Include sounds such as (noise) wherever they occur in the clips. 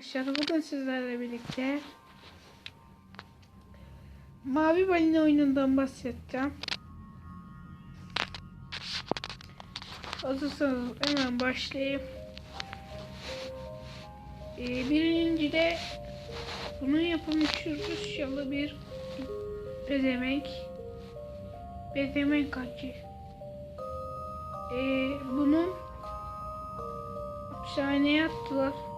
arkadaşlar bugün sizlerle birlikte Mavi Balina oyunundan bahsedeceğim. Hazırsanız hemen başlayayım. Ee, birinci de bunun yapımı Rusyalı bir bezemek. Bezemek acı. Ee, bunun hapishaneye attılar.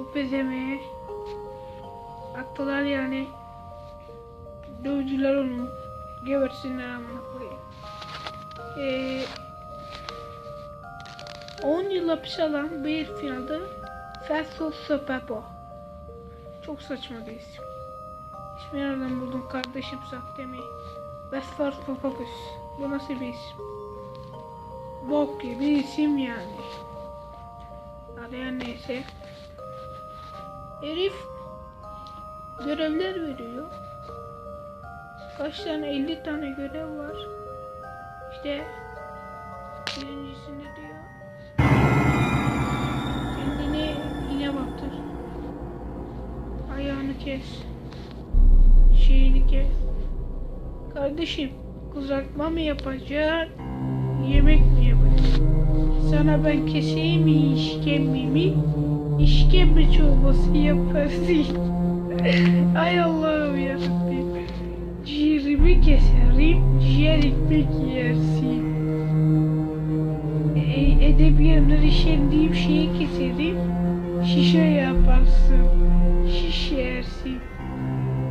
Bu pezemeğe attılar yani. Dövdüler onu. Gebersinler amına koyayım. Ee, 10 yıl hapis alan bir finalde Fesso Sopepo. Çok saçma bir isim. İsmi nereden buldun kardeşim Saktemi? Vesfar Popopus. Bu nasıl bir isim? Bok gibi isim yani. Her neyse. Herif görevler veriyor. Kaç tane 50 tane görev var. İşte birincisinde diyor. Kendini iğne baktır. Ayağını kes. Şeyini kes. Kardeşim kızartma mı yapacaksın? Yemek mi? Sana ben keseyim mi işkembemi? İşkembe çorbası yaparsın. (laughs) Ay Allah'ım yarabbim. Ciğerimi keserim, ciğer ekmek yersin. E, edebiyatları işendiğim şeyi keserim, şişe yaparsın. Şiş yersin.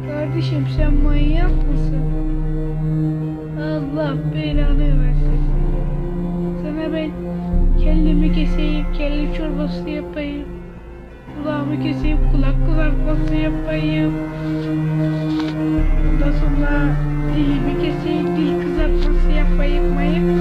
Kardeşim sen manyak mısın? Allah belanı versin. Sana ben kellemi keseyim, kelle çorbası yapayım. Kulağımı keseyim, kulak kızartması yapayım. Ondan sonra dilimi keseyim, dil kızartması yapayım. Manyak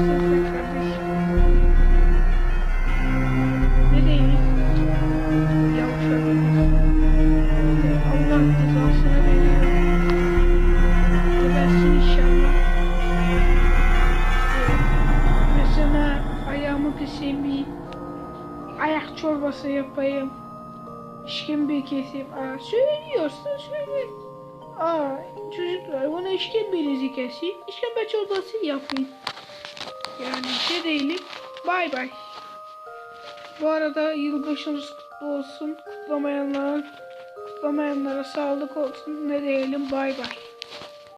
keseyim bir ayak çorbası yapayım. İşkembe keseyim. Aa, söylüyorsun söyle. Aa, çocuklar bana işkembenizi keseyim. İşkembe çorbası yapayım. Yani şey değilim. Bay bay. Bu arada yılbaşınız kutlu olsun. Kutlamayanlara, kutlamayanlara sağlık olsun. Ne diyelim bay bay.